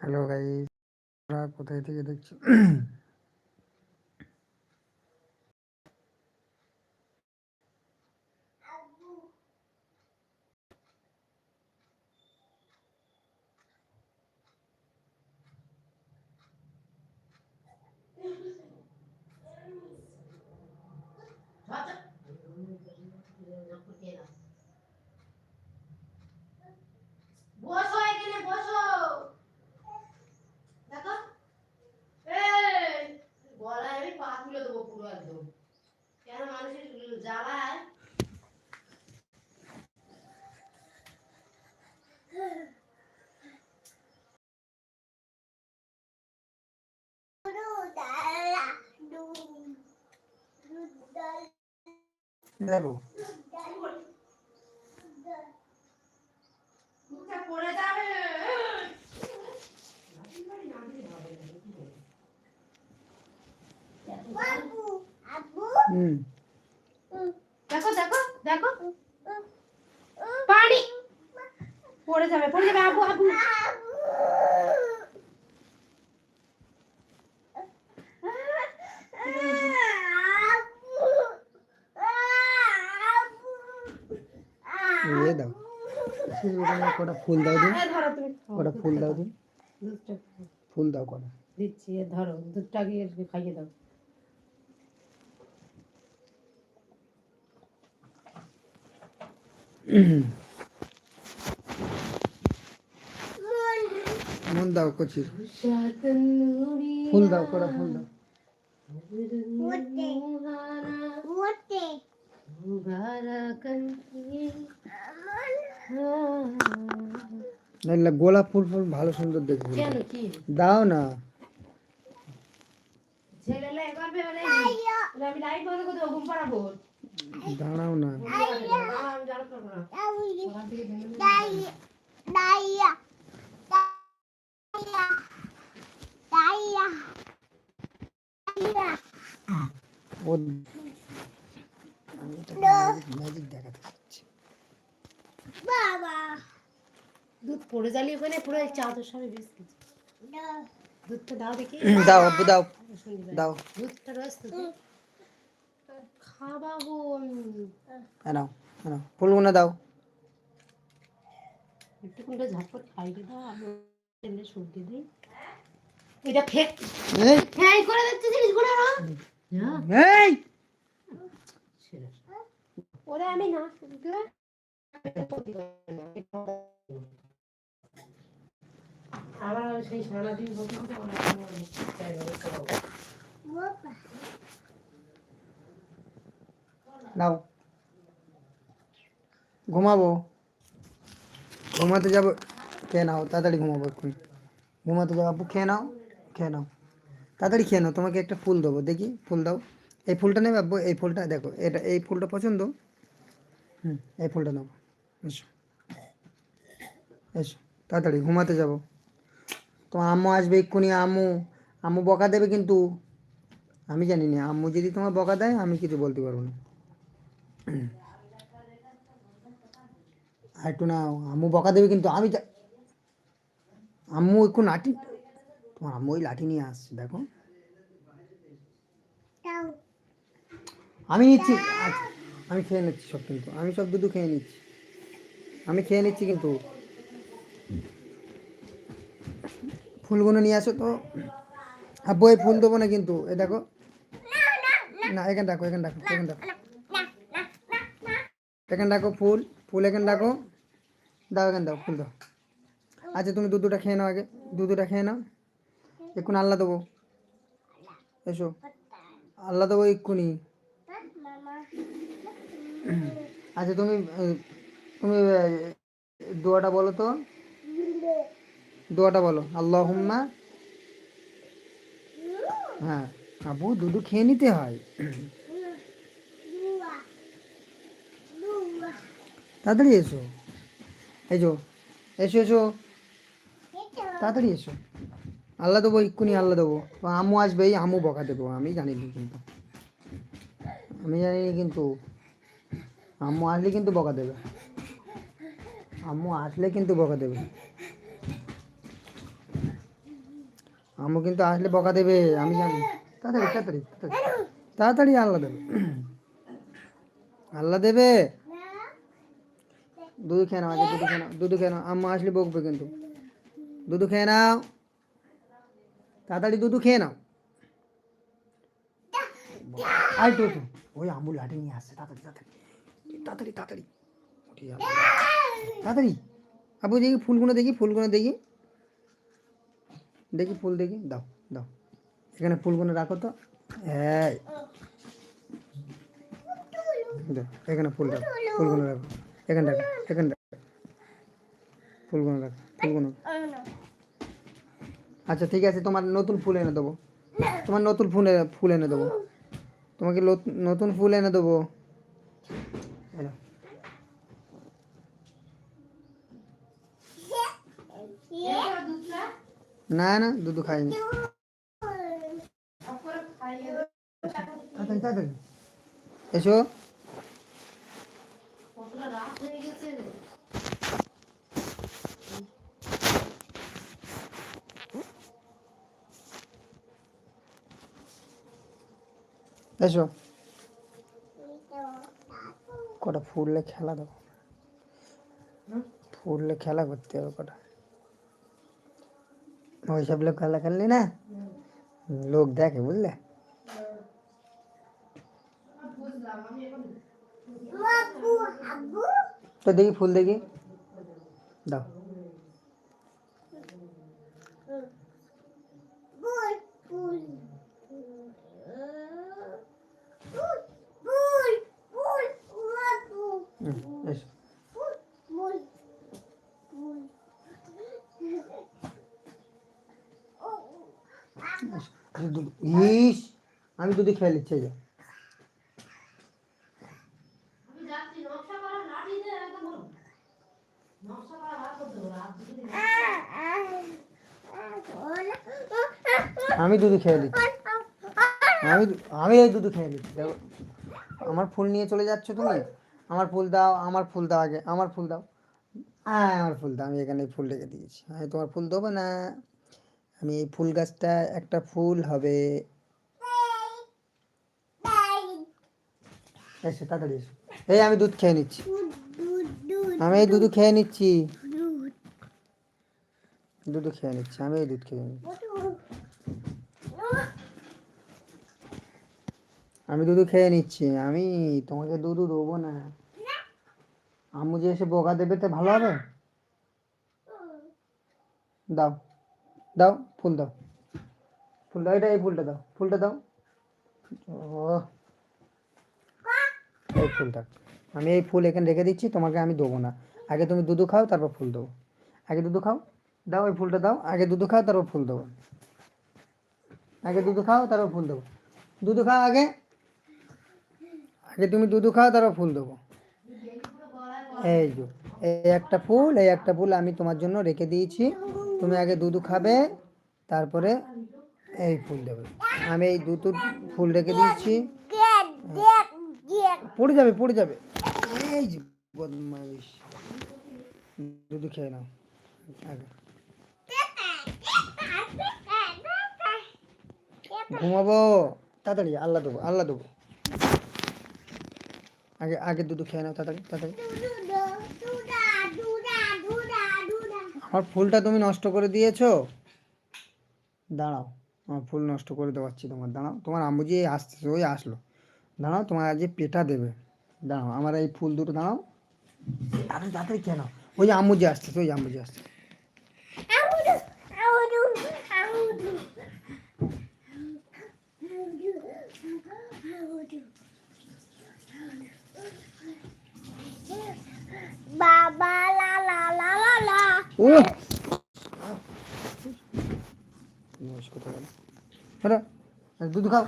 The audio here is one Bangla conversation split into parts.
হ্যালো গাইস তোমরা কোথায় থেকে দেখছ বসো এখানে বসো দেখো এই গলায় আমি পা তুলে দেবো পুরো একদম কেন মানুষের জ্বালায় দেখো মুখটা পড়ে যাবে হুম দেখো দেখো দেখো। পানি। পড়ে যাবে পড়ে যাবে আবু আবু। এ দাও। কটা ফুল দাও দিন। কটা ফুল দাও দিন। ফুল দাও কটা। দিচ্ছি ধরো দুধটা গিয়ে খাইয়ে দাও। মন দাও কচি ফুল দাও কটা ফুল দাও। গোলাপ ফুল ফুল ভালো সুন্দর দেখবে। দাও না। ছেলেলে একবার আমি লাইট বন্ধ করে ঘুম পাড়াবো। দাঁড়াও না। ম্যাজিক দেখাতে চাচ্ছি। দুধ পড়ে জ্বালিয়ে ওখানে পুরো চাদর সবাই বিস্কিট দুধটা দাও দেখি। দাও দাও। দাও। দুধটা রয়েছে তো খাবাবো আমি এনাও এনাও ফুলগুলো দাও। একটু করে ঝটপট খাইয়ে দাও আমি তেলে সবজি দিই। এটা ফেক এই। হ্যাঁ করে দিচ্ছি জিনিসগুলো। না এই। ওরে আমি না আবার সেই সারাদিন সময় নাও। ঘুমাবো। ঘুমাতে যাব। খেয়ে নাও, তাড়াতাড়ি ঘুমাবো এক্ষুনি। ঘুমাতে যাব আপু, খেয়ে নাও খেয়ে নাও। তাড়াতাড়ি খেয়ে নাও, তোমাকে একটা ফুল দেবো, দেখি, ফুল দাও। এই ফুলটা নেবে আব্বু এই ফুলটা, দেখো, এটা, এই ফুলটা পছন্দ? হুম, এই ফুলটা নেব এসো। এসো, তাড়াতাড়ি ঘুমাতে যাব। তোমার আম্মু আসবে এক্ষুনি, আম্মু। আম্মু বকা দেবে কিন্তু। আমি জানি না আম্মু যদি তোমার বকা দেয়, আমি কিছু বলতে পারব না। আর একটু না আম্মু বকা দেবে কিন্তু আমি যা- আম্মু একটু লাঠি তোমার আম্মু ওই লাঠি নিয়ে আসছে দেখো। আমি নিচ্ছি আচ্ছা, আমি খেয়ে নিচ্ছি সব কিন্তু আমি সব দুধু খেয়ে নিচ্ছি। আমি খেয়ে নিচ্ছি কিন্তু। ফুলগুলো নিয়ে আসো তো। আব্বু এই ফুল দেবো না কিন্তু এ দেখো। না এখানে দেখো এখানে রাখো এখানে রাখো। এখানে রাখো ফুল ফুল এখানে রাখো দাও, এখানে দাও, ফুল দাও। আচ্ছা তুমি দুধটা খেয়ে নাও আগে। দুধটা খেয়ে নাও। এক্ষুনি আল্লাহ দেবো। এসো। আল্লাহ দেবো এক্ষুনি। আচ্ছা তুমি তুমি দোয়াটা বলো তো। দোয়াটা বলো। আল্লাহ হুম্মা হ্যাঁ আবু, দুধু খেয়ে নিতে হয়। তাড়াতাড়ি এসো। এসো এসো এসো। তাড়াতাড়ি এসো। আল্লাহ দেবো, এক্ষুনি আল্লাহ দেবো। আমু আসবে, এই আমু বকা দেবো আমি জানি কিন্তু। আমি জানি কিন্তু। আম্মু আসলে কিন্তু বকা দেবে। আম্মু আসলে কিন্তু বকা দেবে। আম্মু কিন্তু আসলে বকা দেবে, আমি জানি। তাড়াতাড়ি তাড়াতাড়ি। তাড়াতাড়ি আল্লাহ দেবে। আল্লাহ দেবে। দুধ খেয়ে নাও আগে দুধ খেয়ে নাও দুধ খেয়ে নাও। আম্মা আসলে বকবে কিন্তু। দুধ খেয়ে নাও। তাড়াতাড়ি দুধ খেয়ে নাও। আই তো। ওই আম্মু লাঠি নিয়ে আসছে তাড়াতাড়ি তাড়াতাড়ি। তাড়াতাড়ি তাড়াতাড়ি। তাড়াতাড়ি। আবু দেখি ফুলগুলো দেখি ফুলগুলো দেখি। দেখি ফুল দেখি। দাও দাও। এখানে ফুলগুলো রাখো তো। দাও, এখানে ফুল রাখো ফুলগুলো রাখো। আচ্ছা ঠিক আছে, তোমার নতুন ফুল এনে দেবো। তোমার নতুন ফুল ফুল এনে দেবো। তোমাকে নতুন ফুল এনে দেবো। না না, দুধ খাইনি। এসো। রাত হয়ে গেছে এসো। কটা ফুললে খেলা দেবো। ফুললে খেলা করতে হবে কটা। ওইসব লোক খেলা খেললি না? লোক দেখে বুঝলে বুঝলাম আমি এখন তো দেখি ফুল দেখি দাও ইস আমি দুধে খেয়ে নিচ্ছি যে। আমি যাচ্ছি নকশা করা লাঠি দিয়ে একদম বলো। নকশা করা বার করতে হবে রাত দুপুরে। আমি দুধ খেয়ে নিচ্ছি। আমি আমি এই দুধ খেয়ে নিচ্ছি। দেখো, আমার ফুল নিয়ে চলে যাচ্ছ তুমি? আমার ফুল দাও, আমার ফুল দাও আগে, আমার ফুল দাও। হ্যাঁ আমার ফুল দাও, আমি এখানে ফুল রেখে দিয়েছি। আমি তোমার ফুল দেবো না। আমি এই ফুল গাছটা একটা ফুল হবে। এসো, তাড়াতাড়ি এসো। এই আমি দুধ খেয়ে নিচ্ছি। আমি এই দুধ খেয়ে নিচ্ছি। দুধ খেয়ে নিচ্ছি, আমি এই দুধ খেয়ে নিচ্ছি। আমি দুধ খেয়ে নিচ্ছি, আমি তোমাকে দুধ দেবো না। আম্মু যে এসে বোকা দেবে তো ভালো হবে? দাও দাও, ফুল দাও। ফুল দাও, এটা এই ফুলটা দাও ফুলটা দাও। ও ফুলটা। আমি এই ফুল এখানে রেখে দিচ্ছি, তোমাকে আমি দেবো না। আগে তুমি দুধ খাও, তারপর ফুল দেবো। আগে দুধ খাও, দাও এই ফুলটা দাও, আগে দুধ খাও, তারপর ফুল দেবো। আগে দুধ খাও, তারপর ফুল দেবো। দুধ খাও আগে। আগে তুমি দুধ খাও তারপর ফুল দেবো। এই যে, এই একটা ফুল, এই একটা ফুল আমি তোমার জন্য রেখে দিয়েছি। তুমি আগে দুধ খাবে, তারপরে এই ফুল দেবে। আমি এই দুটো ফুল রেখে দিয়েছি। পড়ে যাবে পড়ে যাবে। এই যে, বদমাইশ। দুধ খেয়ে নাও। আগে। ঘুমাবো। তাড়াতাড়ি, আল্লাহ দেবো আল্লাহ দেবো। আগে আগে দুধ খেয়ে নাও তাড়াতাড়ি তাড়াতাড়ি। আমার ফুলটা তুমি নষ্ট করে দিয়েছ? দাঁড়াও, আমার ফুল নষ্ট করে দেওয়াচ্ছি তোমার, দাঁড়াও। তোমার আম্মু যে আসছে, ওই আসলো। দাঁড়াও, তোমার আজ পেটা দেবে। দাঁড়াও, আমার এই ফুল দুটো, দাঁড়াও। তাড়াতাড়ি তাড়াতাড়ি কেন ওই যে আম্মু যে আসছে। ওই আম্মু যে আসছে বাবা লা লা লা লা আরে দুধ খাও।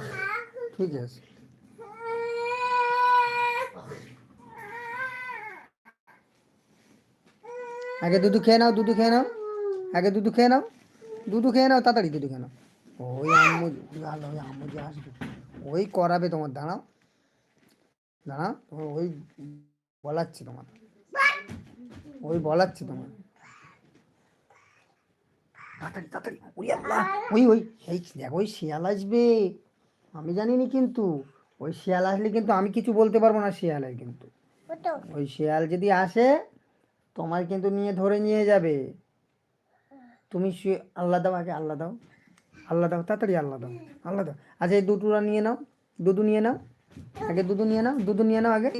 ঠিক আছে। আগে দুধ খেয়ে নাও দুধ খেয়ে নাও। আগে দুধ খেয়ে নাও। দুধ খেয়ে নাও তাড়াতাড়ি দুধ খেয়ে নাও। ওই আম্মু ভালো ওই আম্মু যে আসবে। ওই করাবে তোমার দাঁড়াও। দাঁড়াও ওই বলাচ্ছি তোমার ওই বলাচ্ছি তোমার। তাড়াতাড়ি তাড়াতাড়ি ওই আল্লাহ ওই ওই এই দেখো ওই শিয়াল আসবে। আমি জানিনি কিন্তু ওই শিয়াল আসলে কিন্তু আমি কিছু বলতে পারব না শিয়ালের কিন্তু। ওই শিয়াল যদি আসে তোমার কিন্তু নিয়ে ধরে নিয়ে যাবে। তুমি আল্লাহ দাও আগে আল্লাহ দাও। আল্লাহ দাও তাড়াতাড়ি আল্লাহ দাও আল্লাহ দাও। আচ্ছা এই দুটোরা নিয়ে নাও দুধু নিয়ে নাও। আগে দুধু নিয়ে নাও দুধু নিয়ে নাও আগে।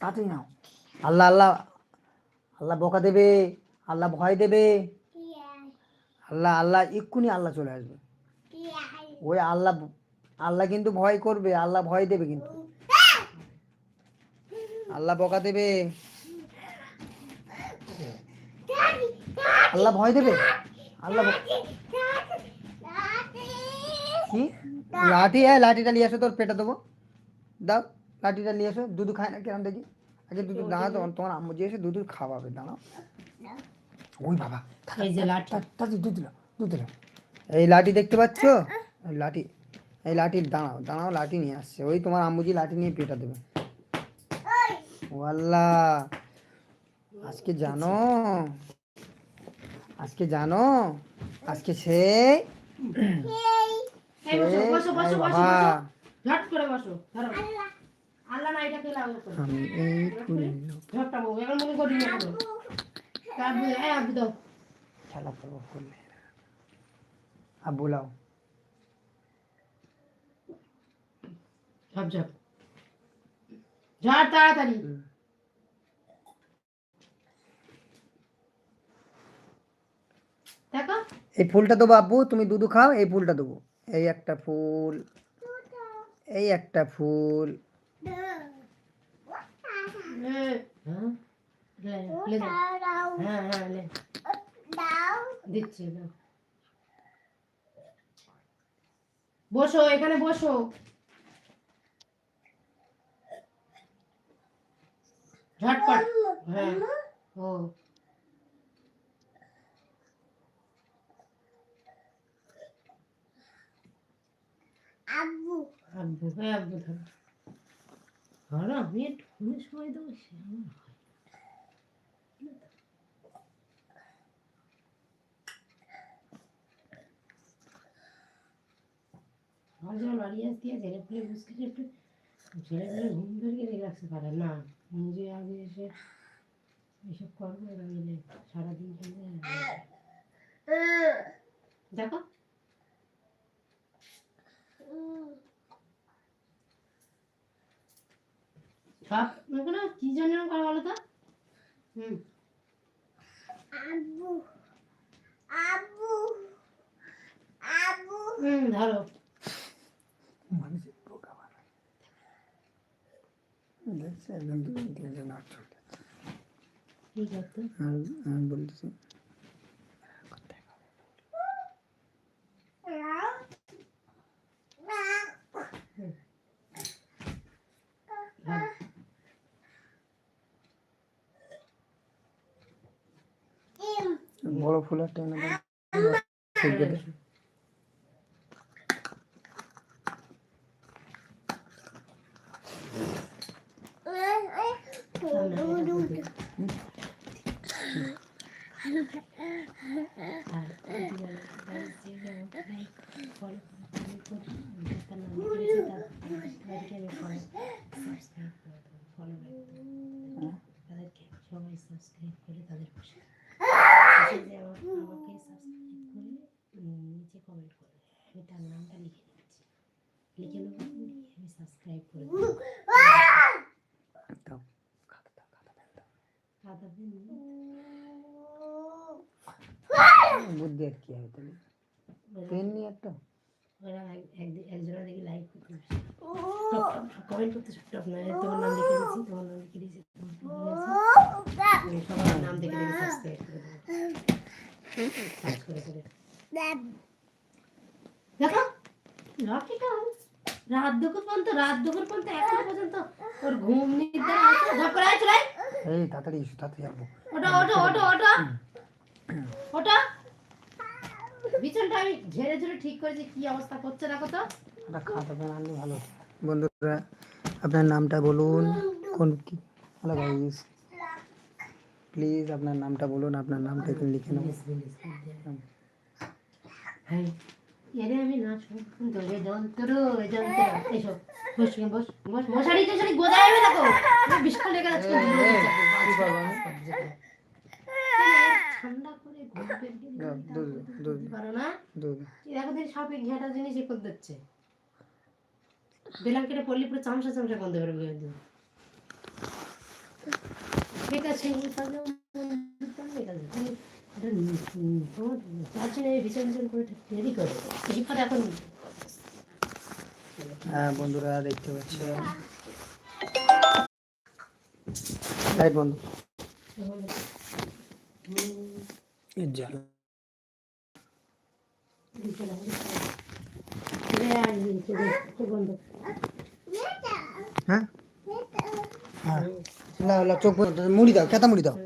তাড়াতাড়ি নাও আল্লাহ আল্লাহ আল্লাহ বকা দেবে আল্লাহ ভয় দেবে। আল্লাহ আল্লাহ এক্ষুনি আল্লাহ চলে আসবে। ওই আল্লাহ আল্লাহ কিন্তু ভয় করবে আল্লাহ ভয় দেবে কিন্তু। আল্লাহ বকা দেবে। আল্লাহ ভয় দেবে? আল্লাহ কি? লাঠি হ্যাঁ লাঠিটা নিয়ে আসো তোর পেটে দেবো। দাও। লাঠিটা নিয়ে এসো দুধ খায় না কিরম দেখি। আগে দুধ দাঁড়া তোমার তোমার আম্মু যে এসে দুধ খাওয়াবে দাঁড়াও। ওই বাবা এই যে লাঠি। দুধ দিলাম দুধ দিলাম এই লাঠি দেখতে পাচ্ছ? এই লাঠি এই লাঠি দাঁড়াও দাঁড়াও লাঠি নিয়ে আসছে। ওই তোমার আম্মুজি লাঠি নিয়ে পেটা দেবে। ও আল্লাহ আজকে জানো? আজকে জানো? আজকে সে বসো বসো বসো বসো বাবা। ঝট করে বসো আমি এই করি খেলা করব আব্বু লাও। তাড়াতাড়ি। এই ফুলটা দেবো আব্বু তুমি দুধু খাও এই ফুলটা দেবো। এই একটা ফুল। এই একটা ফুল। বসো এখানে বসো ঝটপট হ্যাঁ আব্বু। আব্বু হ্যাঁ আব্বু ধরো আমি সময় দেবো, সে আমার আসতে ছেলে একটু ছেলেগুলো ঘুম পারে। না আগে এসে এসব করব সারাদিন চলে দেখো সব এগুলো কি জন্য করে বলো তো? হুম। আব্বু আব্বু আব্বু হুম ধরো। মানুষের বোকা বানায়। দেখছে দুজন তিনজন ঠিক আছে আমি আমি বলতেছি ধরো। বড় ফুল একটা এনে দাও শিখবে দে। আর ফলো তাদেরকে সবাই সাবস্ক্রাইব করে তাদের পাশে এসে যে আমার- আমাকে সাবস্ক্রাইব করে উম, নিচে কমেন্ট করবে আমি তার নামটা লিখে নিচ্ছি লিখে নেব লিখে আমি সাবস্ক্রাইব করে দেবো দাও খাতা দাও খাতা পেন দাও খাতা পেন বুদ্ধি আর কি হবে তাহলে? পেন নিয়ে একটা? ওরা একজনের দেখি লাইক করতে কমেন্ট করতে টপ না তোমার নাম লিখে দিয়েছি তোমার নাম লিখে দিয়েছি তোমার নাম লিখে দিয়েছি। আমি সবার নাম দেখে দেখে সাবস্ক্রাইব করে করে করে। দেখো লক্ষ্মীটা রাত দুপুর পর্যন্ত রাত দুপুর পর্যন্ত এখনও পর্যন্ত ওর ঘুম আছে। চলে এই তাড়াতাড়ি তাড়াতাড়ি যাব। ওটা ওটা ওটা ওটা ওটা বিছানটা আমি ঝেড়ে ঝেড়ে ঠিক করেছি কি অবস্থা করছে দেখো তো একটা ভালো। বন্ধুরা আপনার নামটা বলুন। কোন কি? হ্যালো গাইস প্লিজ আপনার নামটা বলুন আপনার নামটা এখানে লিখে নেব। হ্যাঁ এরে আমি যন্ত্র যন্ত্র। এসো বস বস বস মশারি টশারি গোদায় হবে দেখো বিস্কুট লেগে যাচ্ছে ঠান্ডা করে ঘুম। পারো না? দেখো দিন সাপে ঘেঁটা জিনিস এ করে দিচ্ছে। বেলাঙ্কেটে পড়লে পুরো চামচা চামচা বন্ধ করে বের ঠিক আছে এই বিচার বিচার করে এখন হ্যাঁ বন্ধুরা দেখতে পাচ্ছি। বন্ধ। হ্যাঁ হ্যাঁ চোখ বন্ধ মুড়ি দাও কেতা মুড়ি দাও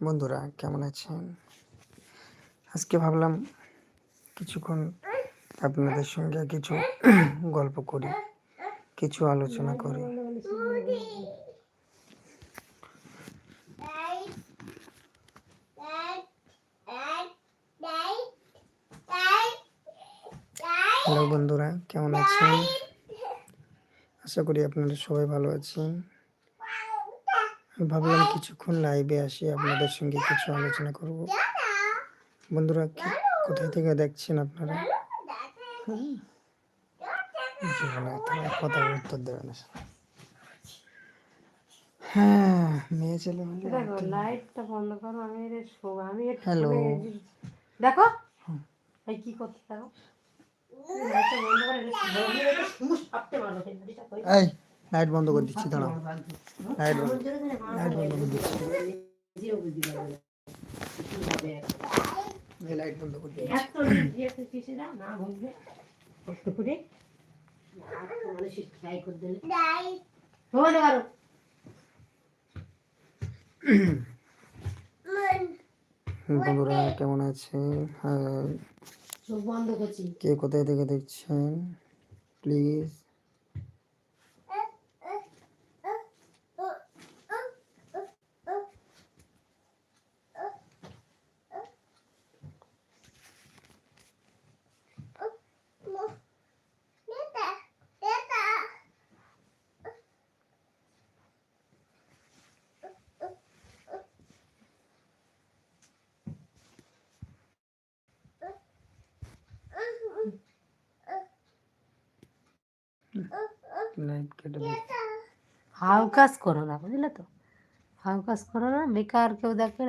বন্ধুরা কেমন আছেন আজকে ভাবলাম কিছুক্ষণ আপনাদের সঙ্গে কিছু গল্প করি, কিছু আলোচনা করি। হ্যালো বন্ধুরা, কেমন আছেন? আশা করি আপনারা সবাই ভালো আছেন। ভাবলাম কিছুক্ষণ লাইভে আসি, আপনাদের সঙ্গে কিছু আলোচনা করব। বন্ধুরা কোথায় থেকে দেখছেন আপনারা? জীবনে উত্তর দেবে না হ্যাঁ মেয়ে ছেলে হলে। দেখো লাইটটা বন্ধ করো আমি এর শো আমি দেখো এই কি করতে মারো এই লাইট বন্ধ করে দিচ্ছি দাঁড়াও। লাইট বন্ধ লাইট বন্ধ করে দিচ্ছি। লাইট বন্ধ করে কষ্ট করে। করো বন্ধুরা কেমন আছেন? হ্যাঁ। কে কোথায় থেকে দেখছেন? প্লিজ। লাইট কেটে হাউ কাজ করো না, বুঝলে তো? হাউ কাজ করো না, বেকার কেউ দেখবে